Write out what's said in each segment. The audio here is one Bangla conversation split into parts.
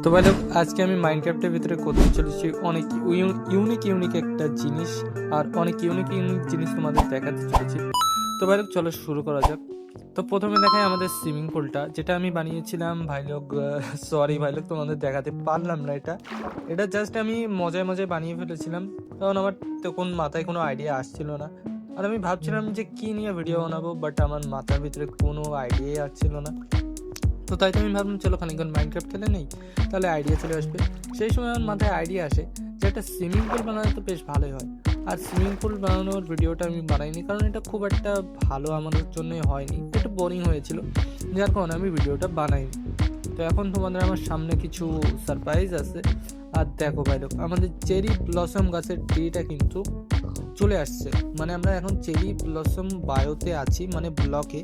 তো ভাই আজকে আমি মাইনক্রাফটের ভিতরে করতে চলেছি অনেক ইউনিক ইউনিক একটা জিনিস আর অনেক ইউনিক ইউনিক জিনিস তোমাদের দেখাতে চলেছি। তো ভাই চলো শুরু করা যাক। তো প্রথমে দেখাই আমাদের সুইমিং পুলটা যেটা আমি বানিয়েছিলাম, ভাই লোক সরি ভাই লোক, তোমাদের দেখাতে পারলাম না এটা। এটা জাস্ট আমি মজায় মজায় বানিয়ে ফেলেছিলাম, কারণ আমার তখন মাথায় কোনো আইডিয়া আসছিল না। আর আমি ভাবছিলাম যে কী নিয়ে ভিডিও বানাবো বাট আমার মাথার ভিতরে কোনো আইডিয়াই আসছিল না। তো তাই তো আমি ভাবলাম, চলো খানিকক্ষণ মাইনক্রাফ্ট খেলে নেই, তাহলে আইডিয়া চলে আসবে। সেই সময় আমার মাথায় আইডিয়া আসে যে একটা সুইমিং পুল বানালে তো বেশ ভালোই হয়। আর সুইমিং পুল বানানোর ভিডিওটা আমি বানাইনি, কারণ এটা খুব একটা ভালো আমাদের জন্য হয়নি। একটু বোরিং হয়েছিল, যার কারণে আমি ভিডিওটা বানাইনি। তো এখন তোমাদের আমার সামনে কিছু সারপ্রাইজ আছে। আর দেখো ভাই আমাদের চেরি ব্লসম গাছের ট্রিটা কিন্তু চলে আসছে। মানে আমরা এখন চেরি ব্লসম বায়োতে আছি মানে ব্লকে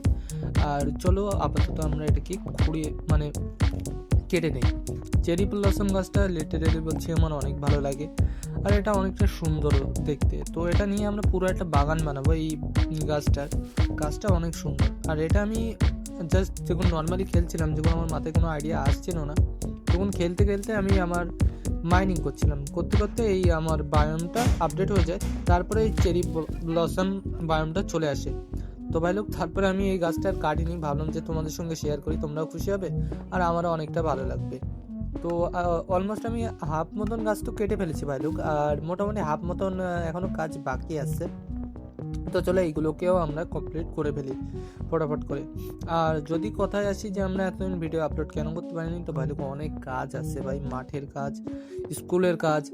আর চলো আপাতত আমরা এটাকে খুঁড়িয়ে মানে কেটে নেই। চেরি ব্লসম গাছটা লিটারেলি বলছি আমার অনেক ভালো লাগে। আর এটা অনেকটা সুন্দর দেখতে। তো এটা নিয়ে আমরা পুরো একটা বাগান বানাবো এই গাছটার। গাছটা অনেক সুন্দর। আর এটা আমি জাস্ট যখন নর্মালি খেলছিলাম, যখন আমার মাথায় কোনো আইডিয়া আসছিল না, তখন খেলতে খেলতে আমি আমার মাইনিং করছিলাম। করতে করতে এই আমার বায়োমটা আপডেট হয়ে যায়। তারপরে এই চেরি ব্লসম বায়োমটা চলে আসে। তো ভাই লোক, তারপরে আমি এই গাছটার কাটিনি, ভাবলাম যে তোমাদের সঙ্গে শেয়ার করি, তোমরাও খুশি হবে, আর আমারও অনেকটা ভালো লাগবে। তো অলমোস্ট আমি হাফ মতন গাছ তো কেটে ফেলেছি ভাই লোক, আর মোটামুটি হাফ মতন এখনও এখনও কাজ বাকি আছে। তো চলো এইগুলোকেও আমরা কমপ্লিট করে ফেলি, ফটাফট করে। আর যদি কথায় আসি যে আমরা এতদিন ভিডিও আপলোড কেন করতে পারিনি, তো ভাই অনেক কাজ আছে ভাই, মাঠের কাজ, স্কুলের কাজ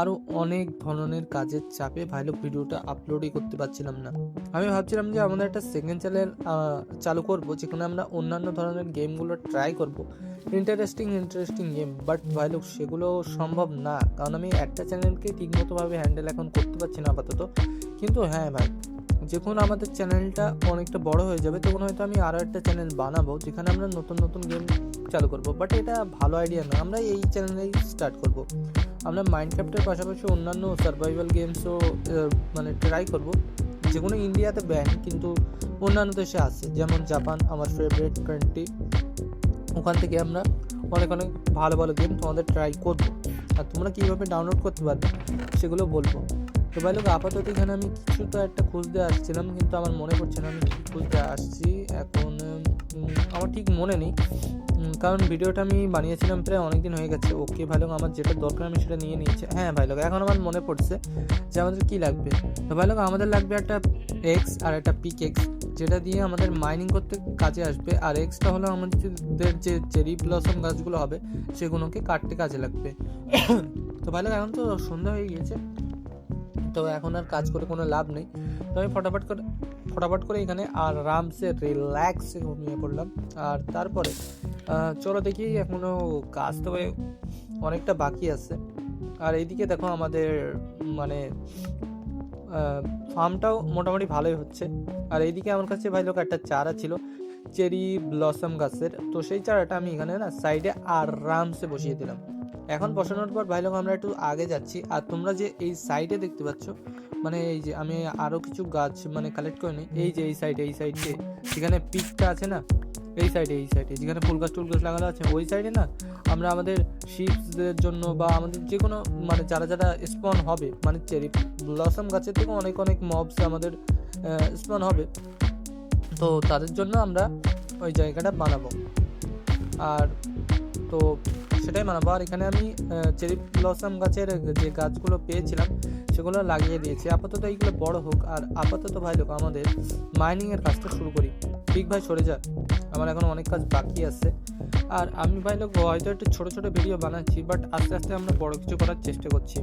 আরও অনেক ধরনের কাজের চাপে ভাই ভিডিওটা আপলোডই করতে পারছিলাম না। আমি ভাবছিলাম যে আমাদের একটা সেকেন্ড চ্যানেল চালু করব, যেখানে আমরা অন্যান্য ধরনের গেমগুলো ট্রাই করব। ইন্টারেস্টিং ইন্টারেস্টিং গেম বাট ভাই লোক সেগুলো সম্ভব না। কারণ আমি একটা চ্যানেলকে ঠিকমতোভাবে হ্যান্ডেল এখন করতে পারছি না আপাতত। কিন্তু হ্যাঁ ভাই, যখন আমাদের চ্যানেলটা অনেকটা বড় হয়ে যাবে, তখন হয়তো আমি আরও একটা চ্যানেল বানাবো, যেখানে আমরা নতুন নতুন গেম চালু করব। বাট এটা ভালো আইডিয়া না, আমরা এই চ্যানেলেই স্টার্ট করব। আমরা মাইনক্রাফটের পাশাপাশি অন্যান্য সার্ভাইভাল গেমসও মানে ট্রাই করব। যেগুলো ইন্ডিয়াতে ব্যান কিন্তু অন্যান্য দেশে আছে। যেমন জাপান আমার ফেভারিট কান্ট্রি ওখান থেকে আমরা অনেক অনেক ভালো ভালো গেম তোমাদের ট্রাই করব। আর তোমরা কীভাবে ডাউনলোড করতে পারবে সেগুলো বলব। তো ভাই লোক, আপাতত এখানে আমি কিছু তো একটা খুঁজতে আসছিলাম, কিন্তু আমার মনে পড়ছে না আমি কী খুঁজতে আসছি। এখন আমার ঠিক মনে নেই। কারণ ভিডিওটা আমি বানিয়েছিলাম প্রায় অনেক দিন হয়ে গেছে। ওকে ভাই লোক, আমার যেটা দরকার আমি সেটা নিয়ে নিয়েছি। হ্যাঁ ভাই লোক, এখন আমার মনে পড়ছে যে আমাদের কী লাগবে। তো ভাই লোক, আমাদের লাগবে একটা এক্স আর একটা পিক এক্স যেটা দিয়ে আমাদের মাইনিং করতে কাজে আসবে, আর এক্সটা হলো আমাদের যে চেরি ব্লসম গাছগুলো হবে, সেগুলোকে কাটতে কাজে লাগবে। তো ভাই এখন তো সন্ধ্যা হয়ে গিয়েছে, তো এখন আর কাজ করে কোনো লাভ নেই। তো আমি ফটাফট করে ফটাফট করে এখানে আরামসে রিল্যাক্সে ঘুমিয়ে পড়লাম। আর তারপরে চলো দেখি এখনও কাজ তো অনেকটা বাকি আছে। আর এইদিকে দেখো আমাদের মানে ফার্মটাও মোটামুটি ভালোই হচ্ছে। আর এইদিকে আমার কাছে ভাই লোক একটা চারা ছিল, চেরি ব্লসম গাছের। তো সেই চারাটা আমি এখানে না সাইডে আরামসে বসিয়ে দিলাম। এখন বসানোর পর ভাই লোক আমরা একটু আগে যাচ্ছি। আর তোমরা যে এই সাইডে দেখতে পাচ্ছ মানে এই যে আমি আরও কিছু গাছ মানে কালেক্ট করে নিই এই যে এই সাইডে এই সাইডে যেখানে পিকটা আছে না এই সাইডে এই সাইডে যেখানে ফুল গাছ, টুল গাছ লাগানো আছে, ওই সাইডে না আমরা আমাদের শিপসদের জন্য বা আমাদের যে কোনো মানে যারা যারা স্পন হবে মানে চেরি ব্লসম গাছের থেকে অনেক অনেক মবস আমাদের স্পন হবে। তো তাদের জন্য আমরা ওই জায়গাটা বানাবো। আর তো সেটাই বানাবো আর এখানে আমি চেরি ব্লসম গাছের যে গাছগুলো পেয়েছিলাম, সেগুলো লাগিয়ে দিয়েছি। আপাতত এইগুলো বড় হোক। আর আপাতত ভাই লোক আমাদের মাইনিংয়ের কাজটা শুরু করি। ঠিক ভাই, সরে যা। আমার এখন অনেক কাজ বাকি আছে। আর আমি ভাই লোক হয়তো একটু ছোটো ছোটো ভিডিও বানাচ্ছি বাট আস্তে আস্তে আমরা বড় কিছু করার চেষ্টা করছি।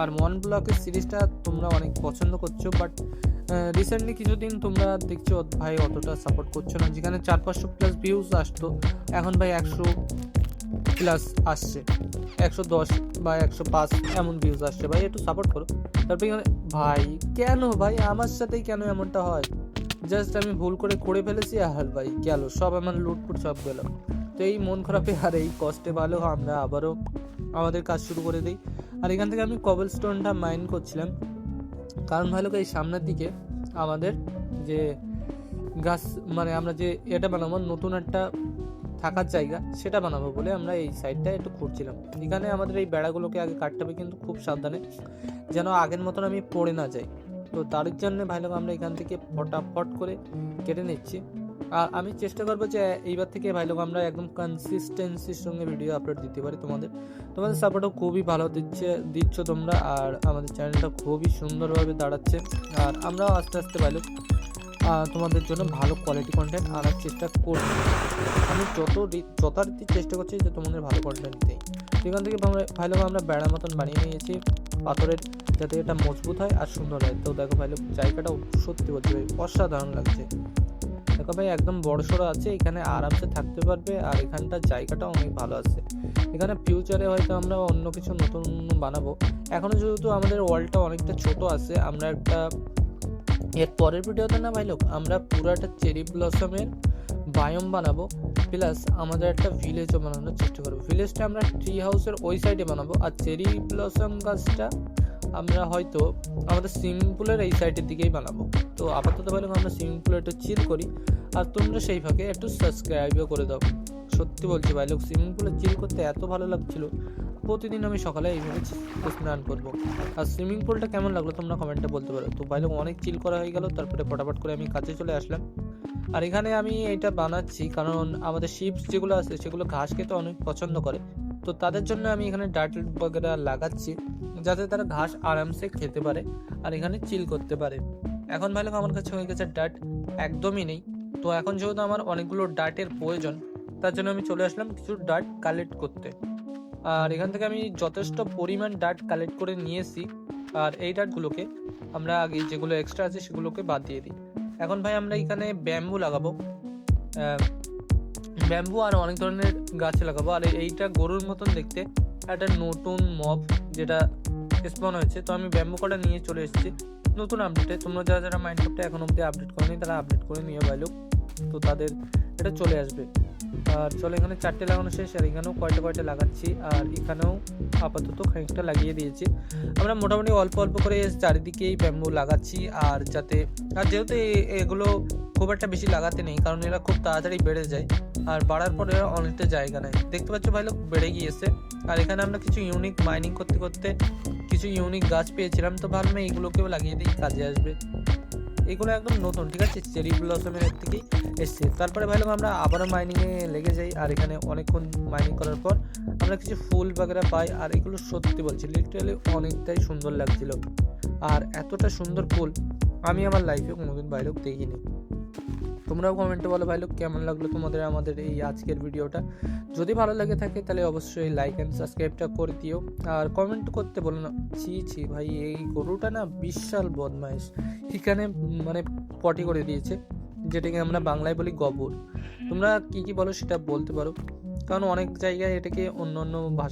আর মন ব্লকের সিরিজটা তোমরা অনেক পছন্দ করছ বাট রিসেন্টলি কিছুদিন তোমরা দেখছ, ভাই, অতটা সাপোর্ট করছ না। যেখানে চার পাঁচশো প্লাস ভিউজ আসতো, এখন ভাই একশো প্লাস আসছে। একশো দশ বা একশো পাঁচ এমন ভিউজ আসছে। ভাই, একটু সাপোর্ট করো। তারপরে এখানে, ভাই, কেন ভাই? আমার সাথেই কেন এমনটা হয়? জাস্ট আমি ভুল করে করে ফেলেছি আর ভাই, গেল। সব আমার লুটপুট সব গেল। তো এই মন খারাপে আর এই কষ্টে ভালো, আমরা আবারও আমাদের কাজ শুরু করে দিই। আর এখান থেকে আমি কবল স্টোনটা মাইন করছিলাম। কারণ ভালো এই সামনের দিকে আমাদের যে গাছ মানে আমরা যে এটা বানাবো, নতুন একটা থাকার জায়গা সেটা বানাবো বলে আমরা এই সাইডটা একটু খুঁড়ছিলাম। এখানে আমাদের এই বেড়াগুলোকে আগে কাটতে হবে কিন্তু খুব সাবধানে, যেন আগের মতন আমি পড়ে না যাই। তো তার জন্য ভাই লোক আমরা এখান থেকে ফটাফট করে কেটে নিচ্ছি। আর আমি চেষ্টা করব যে এইবার থেকে ভাই লোক আমরা একদম কনসিস্টেন্সির সঙ্গে ভিডিও আপলোড দিতে পারি তোমাদের। তোমাদের সাপোর্টও খুবই ভালো দিচ্ছে, দিচ্ছ তোমরা, আর আমাদের চ্যানেলটা খুবই সুন্দরভাবে দাঁড়াচ্ছে। আর আমরাও আস্তে আস্তে ভাই লোক তোমাদের জন্য ভালো কোয়ালিটি কন্টেন্ট আনার চেষ্টা করছি। আমি যত যথারীতি চেষ্টা করছি যে তোমাদের ভালো কন্টেন্ট দিই সেখান থেকে আমরা- ভাই আমরা বেড়া মতন বানিয়ে নিয়েছি। পাথরের যাতে এটা মজবুত হয় আর সুন্দর হয়। তো দেখো ভাই লোক জায়গাটা সত্যি বলতে ভাই অসাধারণ লাগছে। দেখো ভাই, একদম বড় সড়ো আছে। এখানে আরামসে থাকতে পারবে আর এখানটার জায়গাটা অনেক ভালো আছে। এখানে ফিউচারে হয়তো আমরা অন্য কিছু নতুন বানাবো। এখনও যেহেতু আমাদের ওয়ার্ল্ডটা অনেকটা ছোট আছে, আমরা একটা এর পরের ভিডিওতে না ভাই লোক আমরা পুরো একটা চেরি ব্লসমের বায়ম বানাবো প্লাস আমাদের একটা ভিলেজও বানানোর চেষ্টা করব। ভিলেজটা আমরা ট্রি হাউসের ওই সাইডে বানাবো, আর চেরি ব্লসম গাছটা আমরা হয়তো আমাদের সুইমিং পুলের এই সাইডের দিকেই বানাবো। তো আপাতত ভালো আমরা সুইমিং পুলে একটু চিল করি, আর তোমরা সেই ফাঁকে একটু সাবস্ক্রাইবও করে দাও। সত্যি বলছি ভাই লোক সুইমিং পুলে চিল করতে এত ভালো লাগছিল প্রতিদিন আমি সকালে এইভাবে স্নান করব। আর সুইমিং পুলটা কেমন লাগল তোমরা কমেন্টে বলতে পারো। তো ভাই অনেক চিল করা হয়ে গেল, তারপরে ফটাফট করে আমি কাছে চলে আসলাম। আর এখানে আমি এটা বানাচ্ছি কারণ আমাদের শিপস যেগুলো আছে, সেগুলো ঘাস খেতে অনেক পছন্দ করে। তো তাদের জন্য আমি এখানে ডাট বগেরা লাগাচ্ছি, যাতে তারা ঘাস আরামসে খেতে পারে আর এখানে চিল করতে পারে। এখন ভাই আমার কাছে হয়ে গেছে ডাট একদমই নেই। তো এখন যেহেতু আমার অনেকগুলো ডাটের প্রয়োজন, তার জন্য আমি চলে আসলাম কিছু ডাট কালেক্ট করতে। আর এখান থেকে আমি যথেষ্ট পরিমাণ ডাট কালেক্ট করে নিয়েছি। আর এই ডাটগুলোকে আমরা আগে যেগুলো এক্সট্রা আছে সেগুলোকে বাদ দিয়ে দিই। এখন ভাই আমরা এখানে ব্যাম্বু লাগাবো। ব্যাম্বু আর অনেক ধরনের গাছ লাগাবো। আর এইটা গরুর মতন দেখতে। একটা নতুন মব যেটা স্পন হয়েছে। তো আমি ব্যাম্বু কটা নিয়ে চলে এসেছি। নতুন আপডেটে তোমরা যারা যারা মাইন্ডক্রাফটে এখন অবধি আপডেট করেনি, তারা আপডেট করে নিয়ে ভাইলো তো তাদের এটা চলে আসবে। আর চলো এখানে চারটে লাগানো শেষ, আর এখানেও কয়টা কয়টা লাগাচ্ছি, আর এখানেও আপাতত খানিকটা লাগিয়ে দিয়েছি। আমরা মোটামুটি অল্প অল্প করে চারিদিকেই ব্যাম্বু লাগাচ্ছি, আর যাতে, আর যেহেতু এগুলো খুব একটা বেশি লাগাতে নেই, কারণ এরা খুব তাড়াতাড়ি বেড়ে যায়, আর বাড়ার পর এরা অনেকটা জায়গা নেয় দেখতে পাচ্ছ ভাই লোক বেড়ে গিয়েছে, আর এখানে আমরা কিছু ইউনিক মাইনিং করতে করতে কিছু ইউনিক গাছ পেয়েছিলাম, তো ভাবলাম এইগুলোকেও লাগিয়ে দিই, কাজে আসবে। এগুলো একদম নতুন, ঠিক আছে? চেরি ব্লসমের থেকেই এসছে। তারপরে ভাইলাম আমরা আবারও মাইনিংয়ে লেগে যাই, আর এখানে অনেকক্ষণ মাইনিং করার পর আমরা কিছু ফুল বাগেরা পাই, আর এগুলো সত্যি বলছি লিটারালি অনেকটাই সুন্দর লাগছিল। আর এতটা সুন্দর ফুল আমি আমার লাইফে কোনোদিন বাইরেও দেখিনি। তোমরাও কমেন্টে বলো, ভাই লোক কেমন লাগল তোমাদের, আমাদের এই আজকের ভিডিওটা? যদি ভালো লাগে থাকে, তাহলে অবশ্যই লাইক অ্যান্ড সাবস্ক্রাইবটা করে দিও। আর কমেন্ট করতে বলো না, ছি ছি, ভাই, এই গরুটা না বিশাল বদমাইশ। এখানে মানে পটি করে দিয়েছে, যেটাকে আমরা বাংলায় বলি গবর। তোমরা কি কি বলো সেটা বলতে পারো। কারণ অনেক জায়গায় এটাকে অন্য অন্য ভাষা